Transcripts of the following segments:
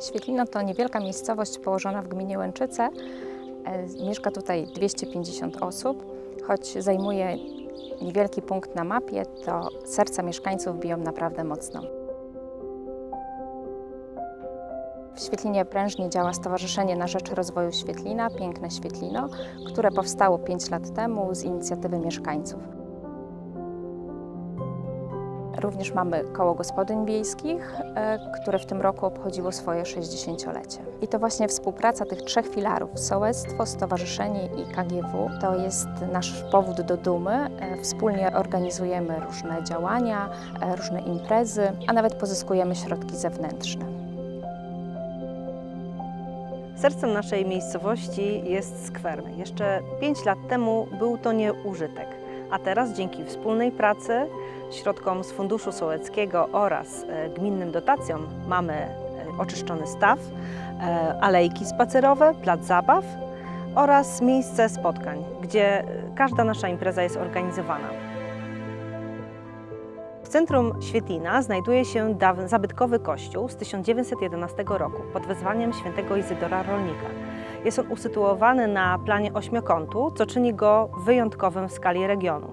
Świetlino to niewielka miejscowość położona w gminie Łęczyce. E, Mieszka tutaj 250 osób. Choć zajmuje niewielki punkt na mapie, to serca mieszkańców biją naprawdę mocno. W Świetlinie prężnie działa Stowarzyszenie na Rzecz Rozwoju Świetlina, Piękne Świetlino, które powstało 5 lat temu z inicjatywy mieszkańców. Również mamy koło gospodyń wiejskich, e, które w tym roku obchodziło swoje 60-lecie. I to właśnie współpraca tych trzech filarów sołectwo, stowarzyszenie i KGW to jest nasz powód do dumy. E, Wspólnie organizujemy różne działania, e, różne imprezy, a nawet pozyskujemy środki zewnętrzne. Sercem naszej miejscowości jest skwer. Jeszcze 5 lat temu był to nieużytek, a teraz dzięki wspólnej pracy, środkom z Funduszu Sołeckiego oraz e, gminnym dotacjom mamy e, oczyszczony staw, e, alejki spacerowe, plac zabaw oraz miejsce spotkań, gdzie każda nasza impreza jest organizowana. W centrum Świetlina znajduje się dawny zabytkowy kościół z 1911 roku pod wezwaniem świętego Izydora Rolnika. Jest on usytuowany na planie ośmiokątu, co czyni go wyjątkowym w skali regionu.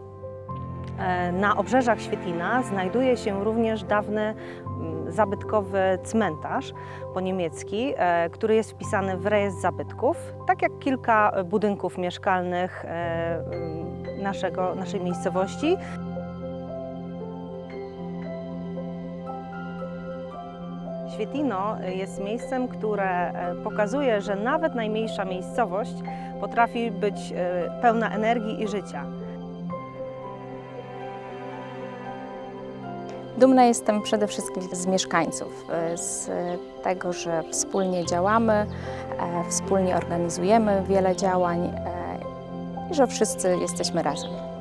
E, Na obrzeżach Świetlina znajduje się również dawny mm, zabytkowy cmentarz po niemiecki, e, który jest wpisany w rejestr zabytków, tak jak kilka budynków mieszkalnych e, mm, naszego, naszej miejscowości. Świetlino jest miejscem, które e, pokazuje, że nawet najmniejsza miejscowość potrafi być e, pełna energii i życia. Dumna jestem przede wszystkim z mieszkańców, e, z tego, że wspólnie działamy, e, wspólnie organizujemy wiele działań e, i że wszyscy jesteśmy razem.